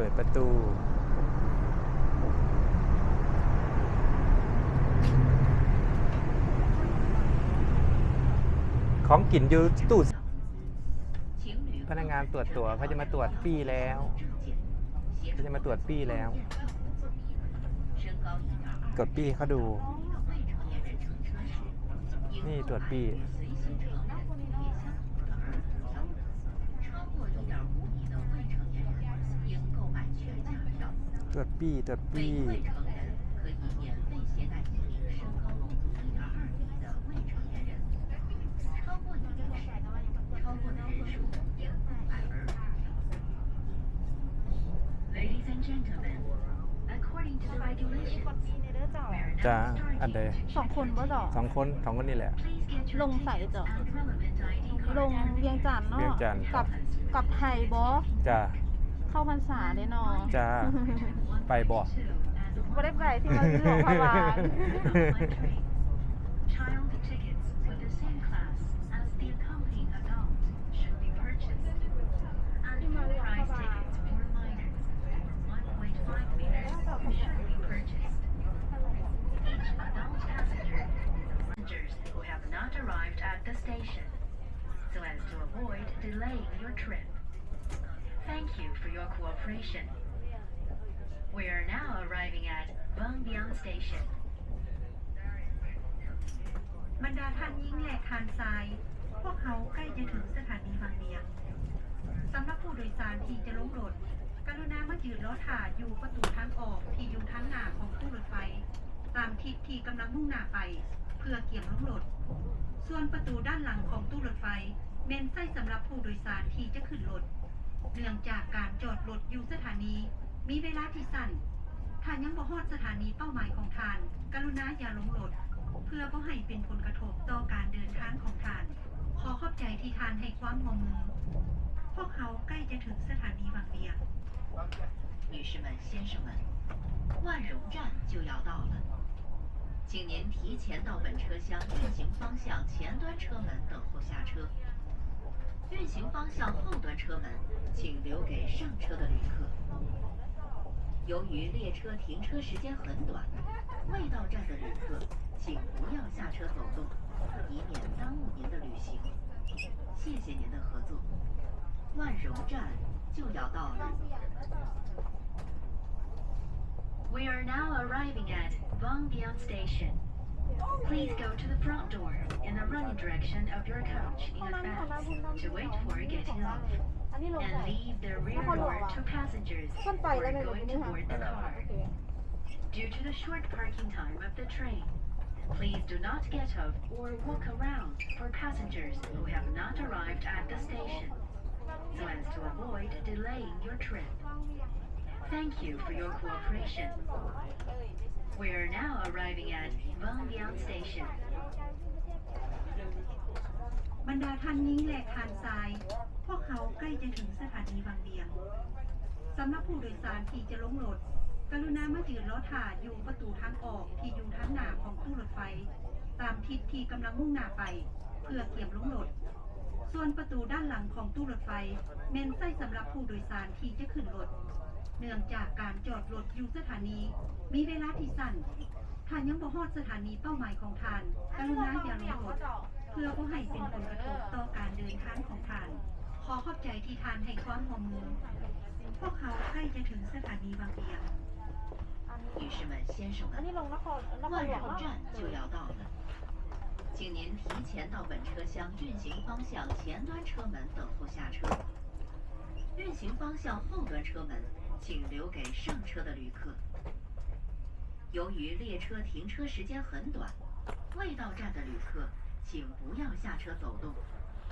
เปิดประตู ของกินอยู่ตู้พนักงานตรวจตัวเขาจะมาตรวจปีแล้ว เขาจะมาตรวจปีแล้ว กดปีเขาดู นี่ตรวจปีรวจปีตรวจปีจ้าอันใดสองคนบ่จ่อสองคนสองคนนี่แหละ ลงใส่จ่อลงเวียงจันเนาะกับกับไทยบ่จ้าเข้าพรรษาแน่นอนจ้าไปบอ่บ่ได้ไปที่มันหลอกพาบ Trip. Thank you for your cooperation. We are now arriving at Bangbian Station. บรรดาท่านยิ่งแหลกทานทรายพวกเขาใกล้จะถึงสถานีบางเบียงสำหรับผู้โดยสารที่จะลงรถกรุณามายืนรอถ่าอยู่ประตูทางออกที่อยู่ทางหน้าของตู้รถไฟ ตามทิศที่กำลังมุ่งหน้าไป เพื่อเกี่ยงลงรถส่วนประตูด้านหลังของตู้รถไฟเมนไส้สำหรับผู้โดยสารที่จะขึ้นรถเนื่องจากการจอดรถอยู่สถานีมีเวลาที่สั้นถ้ายังบ่ฮอดสถานีเป้าหมายของทานกรุณาอย่าลงรถ เพื่อบ่ให้เป็นผลกระทบต่อการเดินทางของทาน ขอขอบใจที่ทานให้ความห่วงมือ พวกเขาใกล้จะถึงสถานีบางเบียง女士们、先生们，万荣站就要到了，请您提前到本车厢运行方向前端车门等候下车。运行方向后端车门，请留给上车的旅客。由于列车停车时间很短，未到站的旅客，请不要下车走动，以免耽误您的旅行。谢谢您的合作。万荣站就要到了。We are now arriving at b a n r a n g Station. Please go to the front door in the running direction of your couch in advance to wait for getting off. And leave the rear door to passengers who are going to board the car. Due to the short parking time of the train, please do not get off or walk around for passengers who have not arrived at the station, so as to avoid delaying your trip. Thank you for your cooperation. We are now arriving at b n g y n Station. บรรดาท่านนี้แหลกทานทราย พวกเขาใกล้จะถึงสถานีบางเดียงสำหรับผู้โดยสารที่จะลงรถกรุณามายืน้อถ่าอยู่ประตูทางออกที่อยู่ทางหน้าของตู้รถไฟ ตามทิศที่กำลังมุ่งหน้าไป เพื่อเตรียมลงรถส่วนประตูด้านหลังของตู้รถไฟเน้นใส่สำหรับผู้โดยสารที่จะขึ้นรถเนื่องจากการจอดรถอยู่สถานีมีเวลาที่สั้นท่านยังบ่ฮอดสถานีเป้าหมายของท่านกรุณาอย่าลงรถเพื่อบ่ให้เป็นผลกระทบต่อการเดินทางของท่าน ขอขอบใจที่ท่านให้ความร่วมมือพวกเขาใกล้จะถึงสถานีบางเบียงแแลลล้้ววนีง女士们、先生们，万绕站就要到了，请您提前到本车厢运行方向前端车门等候下车，运行方向后端车门。请留给上车的旅客。由于列车停车时间很短，未到站的旅客请不要下车走动，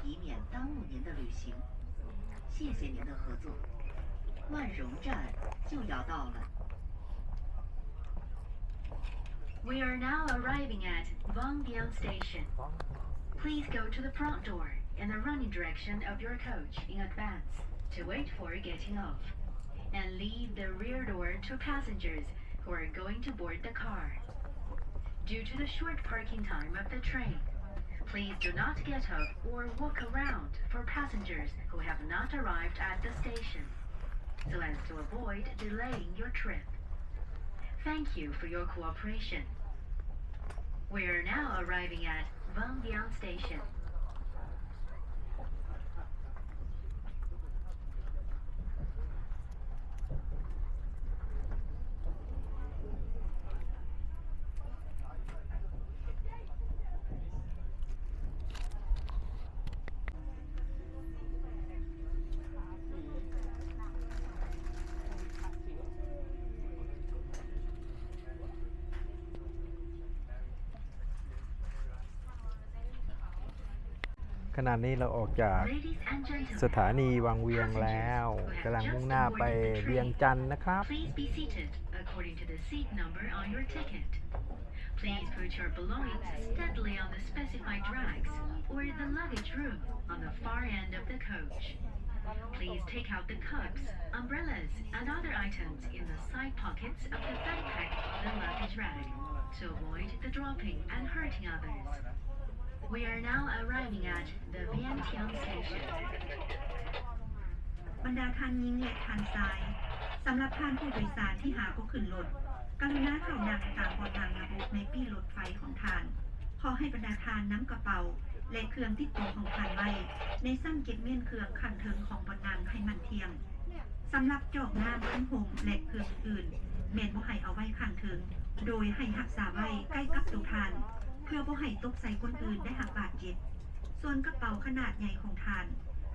以免耽误您的旅行。谢谢您的合作。万荣站就要到了。We are now arriving at Wangyuan Station. Please go to the front door in the running direction of your coach in advance to wait for getting off. and leave the rear door to passengers who are going to board the car. Due to the short parking time of the train, please do not get up or walk around for passengers who have not arrived at the station, so as to avoid delaying your trip. Thank you for your cooperation. We are now arriving at Vangbian Station. ขณะนี้เราออกจากสถานีวังเวียงแล้วกำลังมุ่งหน้าไปเวียงจันทร์นะครับ t o avoid the dropping and hurting others. We are now arriving at the Vientiane station. บรรดาทานยิงแลกทางซ้าย สำหรับท่านผู้โดยสารที่หาก็ขึ้นรถกรุณาข่ายนงตามบนทางระบุในปี้รถไฟของท่าน ขอให้บรรดาทานน้ำกระเป๋า และเครื่องติดตัวของท่านไว้ในซ้ำเก็บเมี่ยนเครื่องขันเทิงของบนนางให้มันเทียงสำหรับจอกน้ำขั้นหงและเครื่องอื่นเมนบ่ให้เอาไว้ขันเทิงโดยให้หักษาไว้ใกล้กับตัวทานพื่อบ่ให้ตกใส่คนอื่นได้หักบาดเจ็บส่วนกระเป๋าขนาดใหญ่ของทาน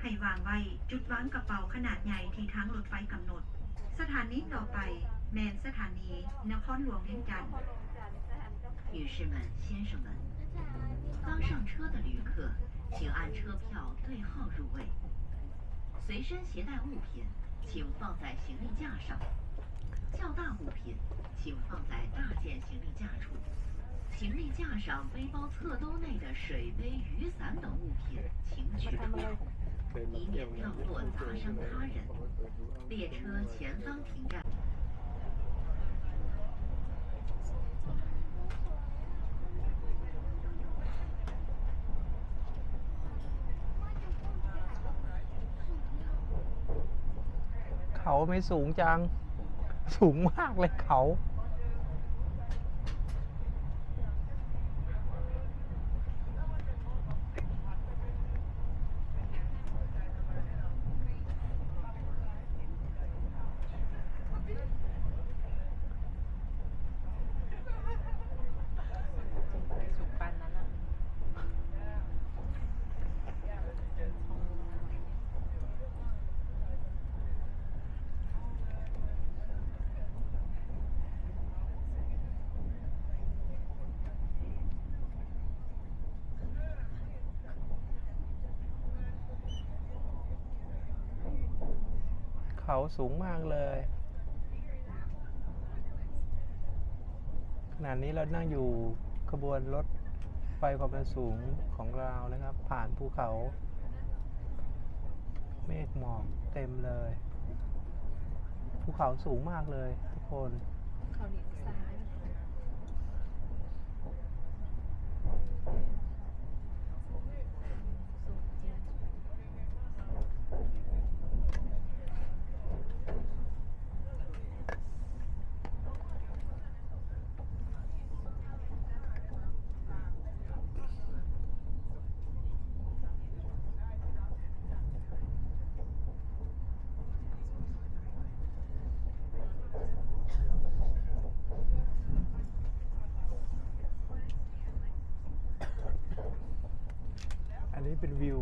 ให้วางไว้จุดวางกระเป๋าขนาดใหญ่ที่ทางรถไฟกำหนด สถานีต่อไปแมนสถานีนครหลวงเวียงจันทร์女士们、先生们，刚上车的旅客，请按车票对号入位。随身携带物品，请放在行李架上；较大物品，请放在大件行李架处。行李架上、背包侧兜内的水杯、雨伞等物品，请取出，以免掉落砸伤他人。列车前方停站。เขาไม่สูงจัง สูงมากเลยเขาเขาสูงมากเลยขณะนี้เรานั่งอยู่ขบวนรถไฟความเร็วสูงของเรานะครับผ่านภูเขา เมฆหมอกเต็มเลยภูเขาสูงมากเลยทุกคนเขาหนีซ้ายนี้เป็นวิว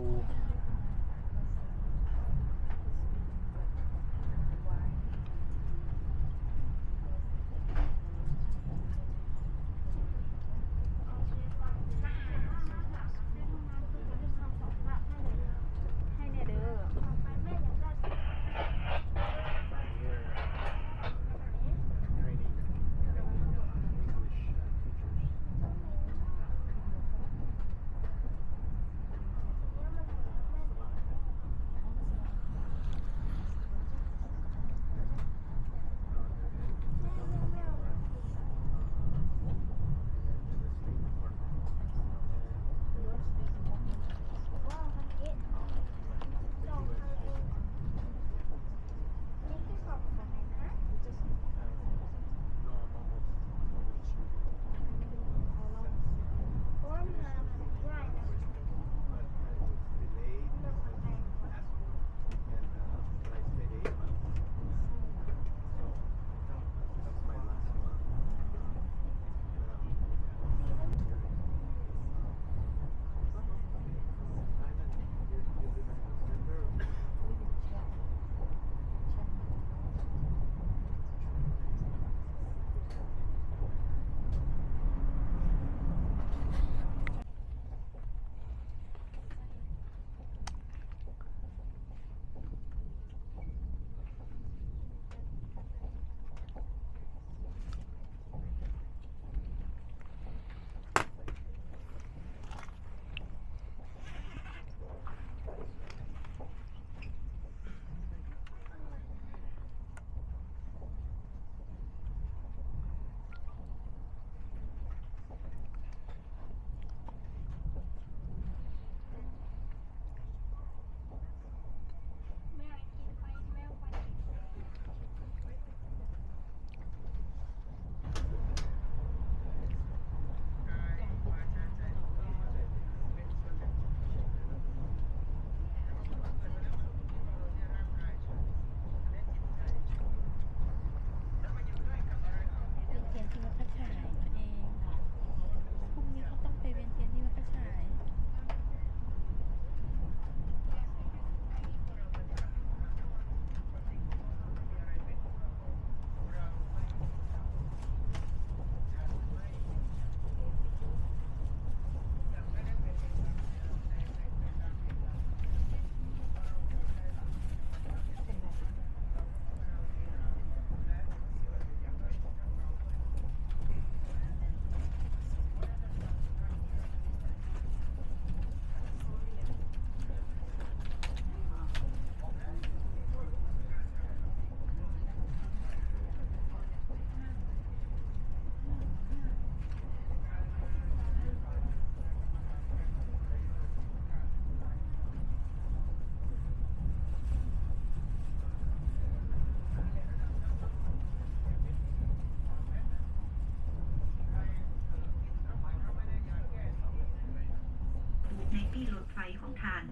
ที่หลดไฟของทาน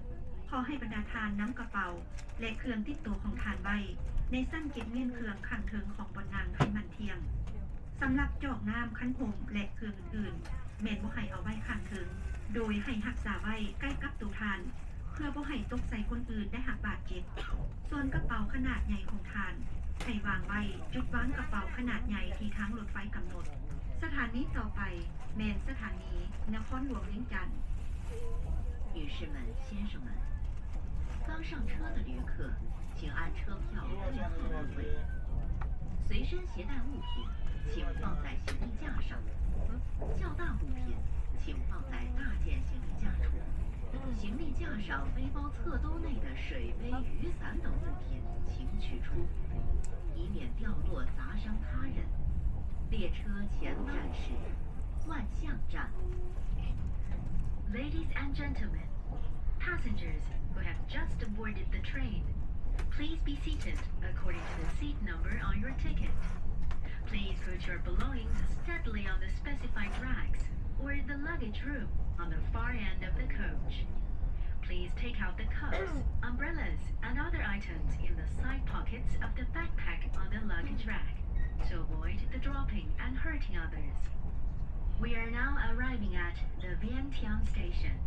ขอให้บรรดาทานน้ำกระเป๋า และเครื่องติดตัวของทานไว้ในสั้นเก็บเงินเครื่องขังเทิงของบนนางให้มันเทียงสำหรับจอกงามขั้นผมและเครื่องอื่นๆเมนบ่ให้เอาไว้ขังเทิงโดยให้หักษาไว้ใกล้กับตัวทานเพื่อบ่ให้ตกใส่คนอื่นได้หักบาดเจ็บ ส่วนกระเป๋าขนาดใหญ่ของทาน ให้วางไว้จุดวางกระเป๋าขนาดใหญ่ที่ทางรถไฟกำหนด สถานีต่อไป แมนสถานีนครหลวงเวียงจันทร์女士们、先生们，刚上车的旅客，请按车票编号入位。随身携带物品，请放在行李架上。较大物品，请放在大件行李架处。行李架上、背包侧兜内的水杯、雨伞等物品，请取出，以免掉落砸伤他人。列车前方是万象站。Ladies and gentlemen, passengers who have just boarded the train, please be seated according to the seat number on your ticket. Please put your belongings steadily on the specified racks or the luggage room on the far end of the coach. Please take out the cups, umbrellas, and other items in the side pockets of the backpack on the luggage rack to avoid the dropping and hurting others. We are now arriving at the Vientiane station.